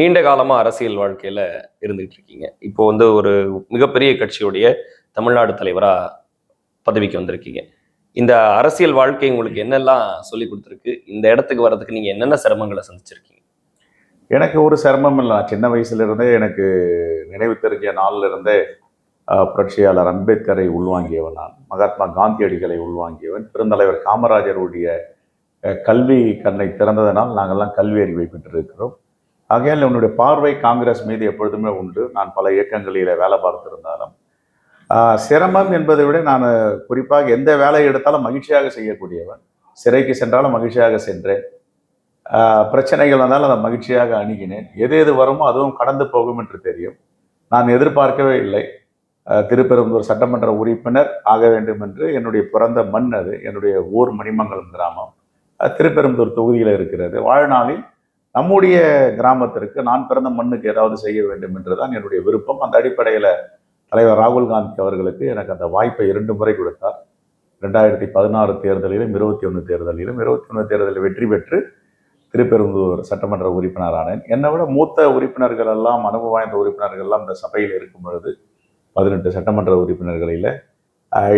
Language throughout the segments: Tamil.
நீண்ட காலமா அரசியல் வாழ்க்கையில இருந்துகிட்டு இருக்கீங்க. இப்போ வந்து ஒரு மிகப்பெரிய கட்சியுடைய தமிழ்நாடு தலைவரா பதவிக்கு வந்திருக்கீங்க. இந்த அரசியல் வாழ்க்கை உங்களுக்கு என்னெல்லாம் சொல்லி கொடுத்துருக்கு? இந்த இடத்துக்கு வர்றதுக்கு நீங்க என்னென்ன சிரமங்களை சந்திச்சிருக்கீங்க? எனக்கு ஒரு சிரமம் இல்லை. சின்ன வயசுல இருந்தே எனக்கு நினைவு தெரிஞ்ச நாள்ல இருந்தே புரட்சியாளர் அம்பேத்கரை உள்வாங்கியவன் நான். மகாத்மா காந்தியடிகளை உள்வாங்கியவன். பெருந்தலைவர் காமராஜருடைய கல்வி கண்ணை திறந்ததனால் நாங்கள்லாம் கல்வி அறிவை பெற்றிருக்கிறோம். ஆகையால் என்னுடைய பார்வை காங்கிரஸ் மீது எப்பொழுதுமே உண்டு. நான் பல இயக்கங்களில் வேலை பார்த்திருந்தாலும். சிரமம் என்பதை விட நான் குறிப்பாக எந்த வேலையை எடுத்தாலும் மகிழ்ச்சியாக செய்யக்கூடியவன். சிறைக்கு சென்றாலும் மகிழ்ச்சியாக சென்றேன். பிரச்சனைகள் வந்தாலும் அதை மகிழ்ச்சியாக அணுகினேன். எது எது வருமோ அதுவும் கடந்து போகும் என்று தெரியும். நான் எதிர்பார்க்கவே இல்லை. திருப்பெரும்பூர் சட்டமன்ற உறுப்பினர் ஆக வேண்டும் என்று என்னுடைய பிறந்த மண் அது. என்னுடைய ஊர் மணிமங்கலம் கிராமம். திருப்பெரும்பூர் தொகுதியில் இருக்கிறது. வாழ்நாளில் நம்முடைய கிராமத்திற்கு நான் பிறந்த மண்ணுக்கு ஏதாவது செய்ய வேண்டும் என்றுதான் என்னுடைய விருப்பம். அந்த அடிப்படையில் தலைவர் ராகுல் காந்தி அவர்களுக்கு எனக்கு அந்த வாய்ப்பை இரண்டு முறை கொடுத்தார். ரெண்டாயிரத்தி பதினாறு தேர்தலிலும் இருபத்தி ஒன்று தேர்தலிலும் இருபத்தி ஒன்று தேர்தலில் வெற்றி பெற்று திருப்பெரும்பூர் சட்டமன்ற உறுப்பினரானேன் என்னை விட மூத்த உறுப்பினர்கள் எல்லாம் அனுபவம் வாய்ந்த உறுப்பினர்கள் எல்லாம் இந்த சபையில் இருக்கும் பொழுது பதினெட்டு சட்டமன்ற உறுப்பினர்களில்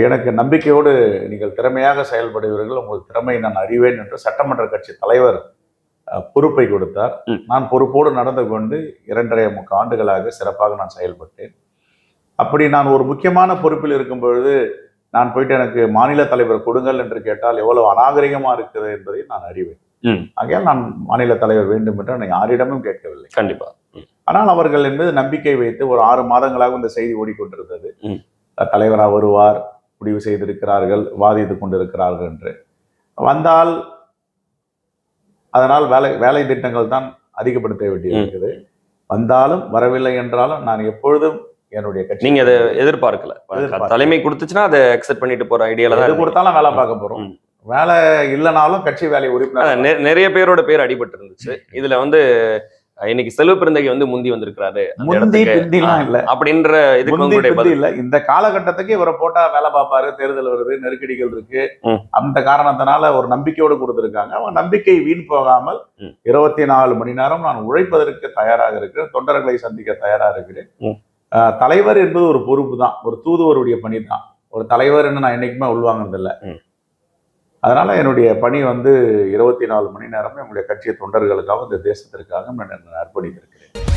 எனக்கு நம்பிக்கையோடு நீங்கள் திறமையாக செயல்படுவீர்கள் உங்கள் திறமையை நான் அறிவேன் என்று சட்டமன்ற கட்சி தலைவர் பொறுப்பை கொடுத்தார். நான் பொறுப்போடு நடந்து கொண்டு இரண்டரை முக்கால் ஆண்டுகளாக சிறப்பாக நான் செயல்பட்டேன். அப்படி நான் ஒரு முக்கியமான பொறுப்பில் இருக்கும் பொழுது நான் போயிட்டு எனக்கு மாநில தலைவர் கொடுங்கள் என்று கேட்டால் எவ்வளவு அநாகரிகமா இருக்குது என்பதை நான் அறிவேன். ஆகையால் நான் மாநில தலைவர் வேண்டும் என்று நான் யாரிடமும் கேட்கவில்லை. கண்டிப்பா. ஆனால் அவர்கள் என்பது நம்பிக்கை வைத்து ஒரு ஆறு மாதங்களாக இந்த செய்தி ஓடிக்கொண்டிருந்தது. ம். தலைவரா வருவார் முடிவு செய்திருக்கிறார்கள் வாதித்துக் கொண்டிருக்கிறார்கள் என்று. வந்தால் அதனால் வேலை வேலை திட்டங்கள் தான் அதிகப்படுத்த வேண்டியிருக்குது வந்தாலும் வரவில்லை என்றாலும் நான் எப்பொழுதும் என்னுடைய கட்சி நீங்க அதை எதிர்பார்க்கல. தலைமை கொடுத்துச்சுன்னா அதை அக்செப்ட் பண்ணிட்டு போற ஐடியால தான். கொடுத்தாலும் வேலை பார்க்க போறோம். வேலை இல்லைனாலும் கட்சி வேலை உறுப்பினர் நிறைய பேரோட பேர் அடிபட்டு இருந்துச்சு இதுல வந்து இன்னைக்கு செல்வ பிறந்தகை வந்து முந்தி வந்திருக்கிறாரு. இல்ல. அப்படின்ற முந்தி பதில். இல்ல. இந்த காலகட்டத்துக்கு இவரை போட்டா வேலை பார்ப்பாரு தேர்தல் வருது நெருக்கடிகள் இருக்கு. அந்த காரணத்தினால ஒரு நம்பிக்கையோடு கொடுத்திருக்காங்க. அவன் நம்பிக்கை வீண் போகாமல். இருபத்தி நாலு மணி நேரம் நான் உழைப்பதற்கு தயாராக இருக்கிறேன். தொண்டர்களை சந்திக்க தயாராக இருக்கிறேன். தலைவர் என்பது ஒரு பொறுப்பு தான். ஒரு தூதுவருடைய பணி தான். ஒரு தலைவர்னு நான் என்னைக்குமே உள்வாங்கினதில்லை. அதனால் என்னுடைய பணி வந்து இருபத்தி நாலு மணி நேரமும் என்னுடைய கட்சி தொண்டர்களுக்காக இந்த தேசத்திற்காக நான் அர்ப்பணித்திருக்கிறேன்.